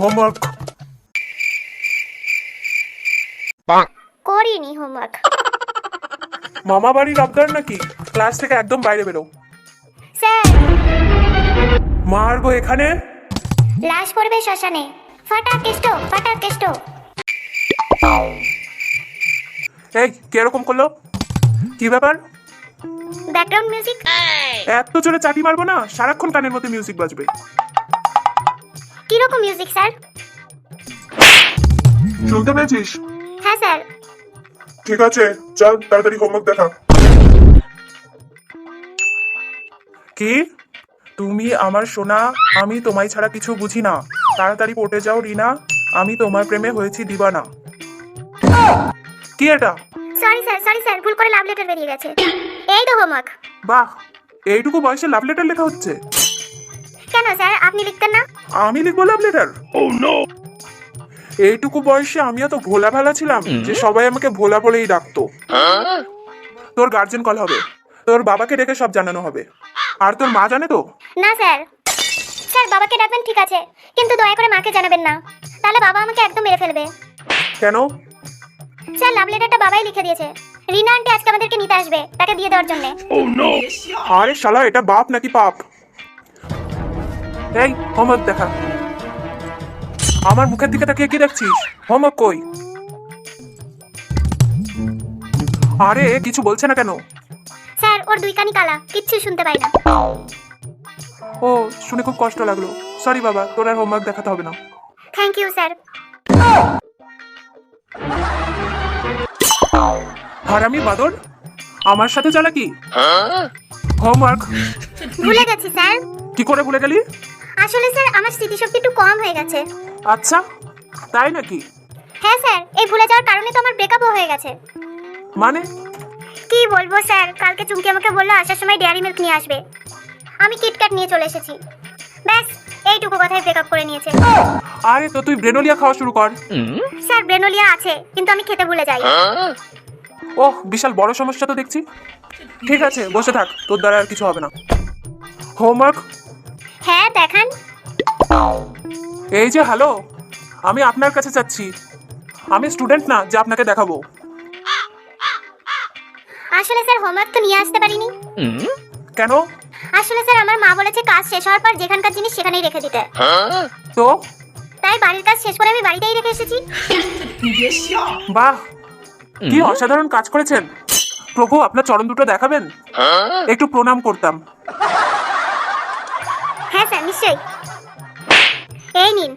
Homework করিনি homework মামা বাড়ির আবদার নাকি? ক্লাস থেকে একদম বাইরে বেরো। স্যার। মারবো এখানে? লাশ পড়বে শ্মশানে। ফাটা কেষ্ট ফাটা কেষ্ট। এই কীরকম করল? কি ব্যাপার? ব্যাকগ্রাউন্ড মিউজিক এত জোরে চাটি মারবো না সারাক্ষণ কানের মধ্যে মিউজিক বাজবে। কীরকম মিউজিক স্যার? শুনতে পেয়েছিস? হ্যাঁ স্যার। ঠিক আছে চল তাড়াতাড়ি হোমওয়ার্ক দেখা কি? তুমি আমার সোনা আমি তোমায় ছাড়া কিছু বুঝি না। তাড়াতাড়ি পড়তে যাও রিনা। আমি তোমার প্রেমে হয়েছি দিবানা। কি এটা? সরি স্যার সরি স্যার ভুল করে লাভ লেটার বেরিয়ে গেছে। এই তো হোমওয়ার্ক বাহ এইটুকু বয়সে লাভ লেটার লেখা হচ্ছে। কেন স্যার? আপনি লিখতেন না? আমি লিখব লাভ লেটার ও নো এইটুকু বয়সে আমিও তো ভোলা ভালা ছিলাম যে সবাই আমাকে ভোলা বলেই ডাকতো। তোর গার্জেন কল হবে। তোর বাবাকে ডেকে সব জানানো হবে। আর তোর মা জানে তো? না স্যার। স্যার বাবাকে ডাকবেন ঠিক আছে কিন্তু দয়া করে মাকে জানাবেন না। তাহলে বাবা আমাকে একদম মেরে ফেলবে। কেন? স্যার লাভ লেটারটা বাবাই লিখে দিয়েছে। রিনা আন্টি আজকে আমাদেরকে নিতে আসবে তাকে দিয়ে দেওয়ার জন্য। আরে শালা এটা বাপ নাকি পাপ? এই হোমওয়ার্ক দেখা। আমার মুখের দিকে তাকিয়ে কি দেখছিস? হোমওয়ার্ক কই? আরে কিছু বলছে না কেন? স্যার ওর দুই কানি কালা কিচ্ছু শুনতে পাই না। ও শুনে খুব কষ্ট লাগল। সরি বাবা তোর আর হোমওয়ার্ক দেখাতে হবে না। Thank you sir. হারামি বাদর আমার সাথে চালাকি? হোমওয়ার্ক। ভুলে গেছি স্যার। কি করে ভুলে গেলি? আসলে স্যার আমার স্মৃতিশক্তি একটু কম হয়ে গেছে। আচ্ছা তাই নাকি? হ্যাঁ স্যার এই ভুলে যাওয়ার কারণে তো আমার ব্রেকআপও হয়ে গেছে। মানে? কি বলব স্যার কালকে চুমকি আমাকে বলল আসার সময় ডেয়ারি মিল্ক নিয়ে আসবে। আমি কিটক্যাট নিয়ে চলে এসেছি। ব্যাস এইটুকু কথাই ব্রেকআপ করে নিয়েছে। আরে তো তুই ব্রেনোলিয়া খাওয়া শুরু কর। স্যার ব্রেনোলিয়া আছে কিন্তু আমি খেতে ভুলে যাই। ওহ বিশাল বড় সমস্যা তো দেখছি। ঠিক আছে বসে থাক তোর দ্বারা আর কিছু হবে না। হোমওয়ার্ক হ্যাঁ দেখান। এই যে হ্যালো। আমি আপনার কাছে যাচ্ছি। আমি স্টুডেন্ট না যে আপনাকে দেখাবো। আসলে স্যার হোমওয়ার্ক তো নিয়ে আসতে পারিনি। কেন? আসলে স্যার আমার মা বলেছে কাজ শেষ হওয়ার পর যেখানকার জিনিস সেখানেই রেখে দিতে। তো? তাই বাড়ির কাজ শেষ করে আমি বাড়িতেই রেখে এসেছি। বাহ! কি অসাধারণ কাজ করেছেন। প্রভু আপনার চরণ দুটো দেখাবেন? একটু প্রণাম করতাম। হ্যাঁ নিশ্চয়ই এই নিন